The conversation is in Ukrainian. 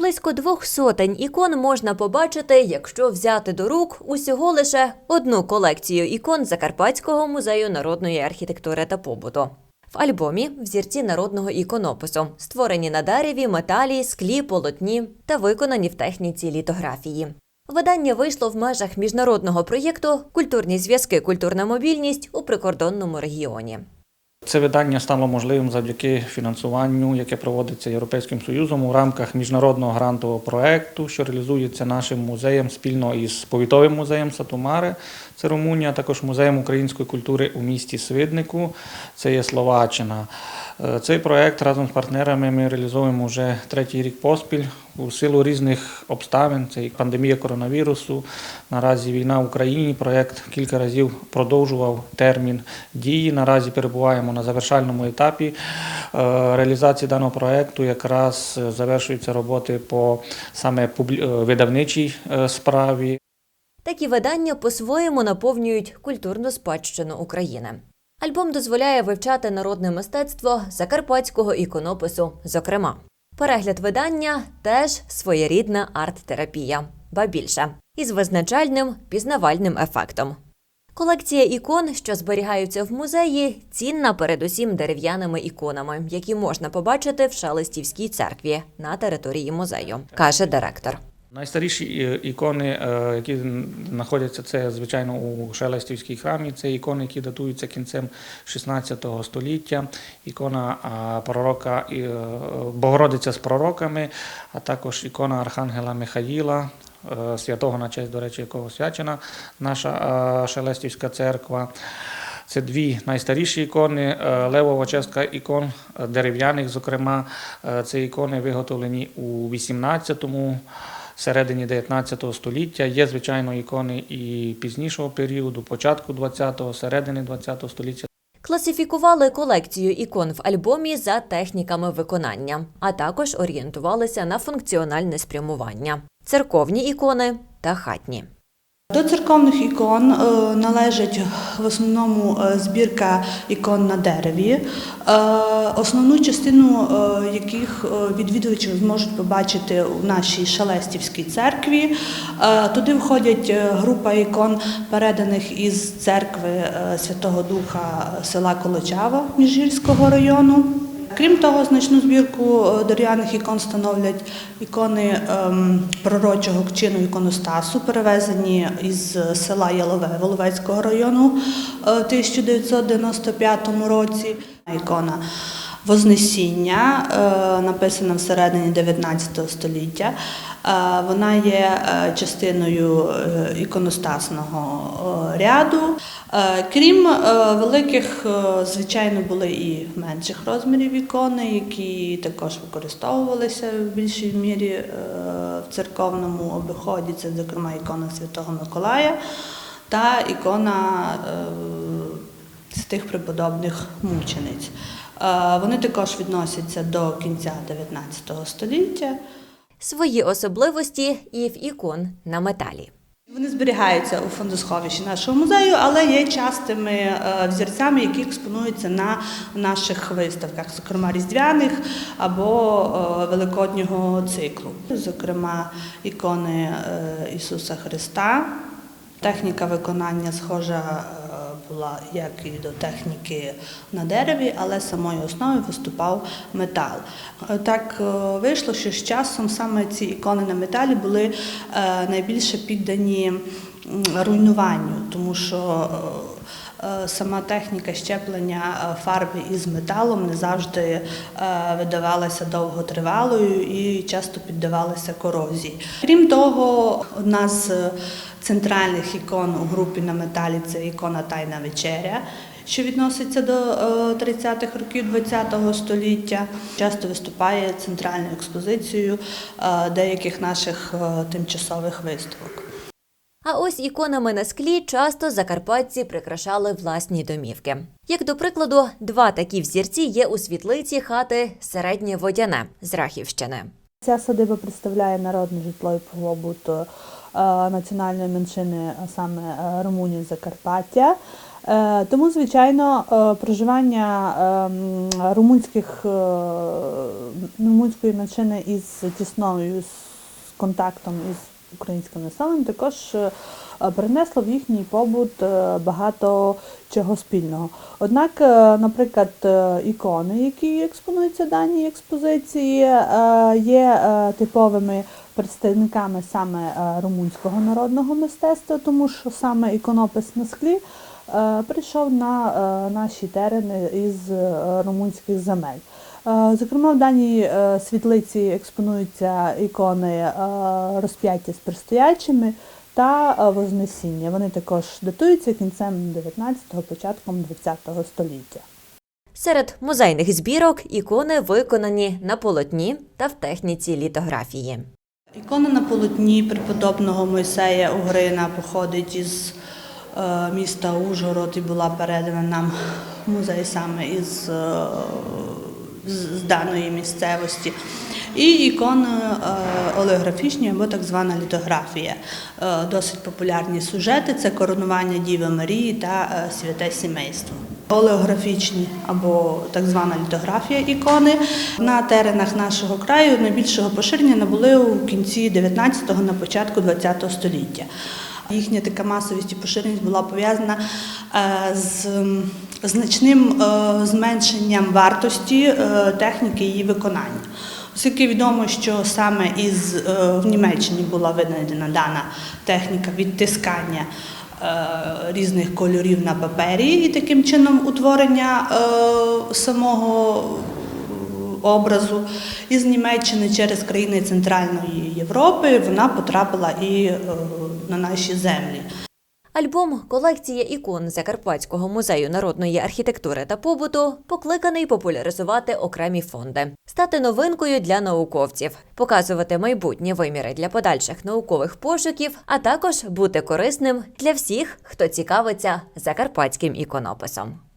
Близько двох сотень ікон можна побачити, якщо взяти до рук усього лише одну колекцію ікон Закарпатського музею народної архітектури та побуту. В альбомі взірці народного іконопису, створені на дереві, металі, склі, полотні та виконані в техніці літографії. Видання вийшло в межах міжнародного проєкту Культурні зв'язки, культурна мобільність у прикордонному регіоні. Це видання стало можливим завдяки фінансуванню, яке проводиться Європейським Союзом у рамках міжнародного грантового проекту, що реалізується нашим музеєм спільно із повітовим музеєм Сатумари, це Румунія, також музеєм української культури у місті Свиднику, це є Словаччина. Е, Цей проект разом з партнерами ми реалізовуємо вже третій рік поспіль у силу різних обставин. Це і пандемія коронавірусу. Наразі війна в Україні. Проект кілька разів продовжував термін дії. Наразі перебуваємо на завершальному етапі е, реалізації даного проекту. Якраз е, завершуються роботи по саме видавничій справі. Такі видання по-своєму наповнюють культурну спадщину України. Альбом дозволяє вивчати народне мистецтво закарпатського іконопису, зокрема. Перегляд видання теж своєрідна арт-терапія, ба більше, із визначальним пізнавальним ефектом. Колекція ікон, що зберігаються в музеї, цінна передусім дерев'яними іконами, які можна побачити в Шелестівській церкві на території музею, каже директор. Найстаріші е, ікони, е, які знаходяться, це звичайно у Шелестівській храмі. Це ікони, які датуються кінцем 16 століття. Ікона пророка е, Богородиця з пророками, а також ікона Архангела Михаїла. е, Святого на честь, до речі, якого свячена наша е, Шелестівська церква. Це дві найстаріші ікони. Е, Левова частка ікон е, дерев'яних, зокрема, Е, це ікони виготовлені у 18-му, середині 19 століття. Є, звичайно, ікони і пізнішого періоду, початку 20-го, середини 20-го століття. Класифікували колекцію ікон в альбомі за техніками виконання, а також орієнтувалися на функціональне спрямування: церковні ікони та хатні. До церковних ікон е, належить в основному е, збірка ікон на дереві, е, основну частину яких відвідувачі зможуть побачити у нашій Шелестівській церкві. Туди входять група ікон, переданих із церкви Святого Духа села Колочава Міжгірського району. Крім того, значну збірку е, дерев'яних ікон становлять ікони ем, пророчого чину іконостасу, перевезені із села Ялове Воловецького району е, в 1995 році. Ікона Вознесіння, е, написана всередині 19 століття. Е, Вона є е, частиною іконостасного ряду. Крім великих, звичайно, були і менших розмірів ікони, які також використовувалися в більшій мірі в церковному обиході. Це, зокрема, ікона Святого Миколая та ікона святих преподобних мучениць. Е, Вони також відносяться до кінця 19 століття. Свої особливості і в ікон на металі. Вони зберігаються у фондосховищі нашого музею, але є частими е, взірцями, які експонуються на наших виставках, зокрема різдвяних або е, великоднього циклу. Зокрема, ікони Ісуса Христа. Техніка виконання схожа була як і до техніки на дереві, але самою основою виступав метал. Е, Так е, вийшло, що з часом саме ці ікони на металі були е, найбільше піддані руйнуванню, тому що сама техніка щеплення е, фарби із металом не завжди е, видавалася довготривалою і часто піддавалася корозії. Крім того, одна з е, центральних ікон у групі на металі це ікона Тайна вечеря. Що відноситься до е, 30-х років ХХ століття, часто виступає центральною експозицією е, деяких наших е, тимчасових виставок. А ось іконами на склі часто закарпатці прикрашали власні домівки. Як до прикладу, два такі взірці є у світлиці хати Середнє Водяне з Рахівщини. Ця садиба представляє народне житло і побут е, національної меншини, а саме е, Румунії Закарпаття. Е, Тому, звичайно, проживання румунських, румунської меншини із тісною з контактом із українським населенням також е, принесло в їхній побут е, багато чого спільного. Однак, е, наприклад, ікони, які експонуються в даній експозиції, є типовими представниками саме румунського народного мистецтва, тому що саме іконопис на склі прийшов на наші терени із румунських земель. Е, Зокрема, в даній е, світлиці експонуються ікони е, розп'яття з пристоячими та Вознесіння. Вони також датуються кінцем 19-го, початком 20-го століття. Серед музейних збірок ікони виконані на полотні та в техніці літографії. Ікона на полотні преподобного Мойсея Угрина походить із міста Ужгород і була передана нам в музей саме із з, даної місцевості. І ікони е, олеографічні або так звана літографія. Е, досить популярні сюжети це коронування Діви Марії та е, святе сімейство. Олеографічні або так звана літографія ікони на теренах нашого краю найбільшого поширення набули у кінці 19-го, на початку 20-го століття. Їхня така масовість і поширеність була пов'язана е, з значним е, зменшенням вартості е, техніки її виконання. Оскільки відомо, що саме із в Німеччині була винайдена дана техніка відтискання різних кольорів на папері, і таким чином утворення самого образу із Німеччини через країни Центральної Європи вона потрапила і е, на наші землі. Альбом Колекція ікон Закарпатського музею народної архітектури та побуту покликаний популяризувати окремі фонди, стати новинкою для науковців, показувати майбутні виміри для подальших наукових пошуків, а також бути корисним для всіх, хто цікавиться закарпатським іконописом.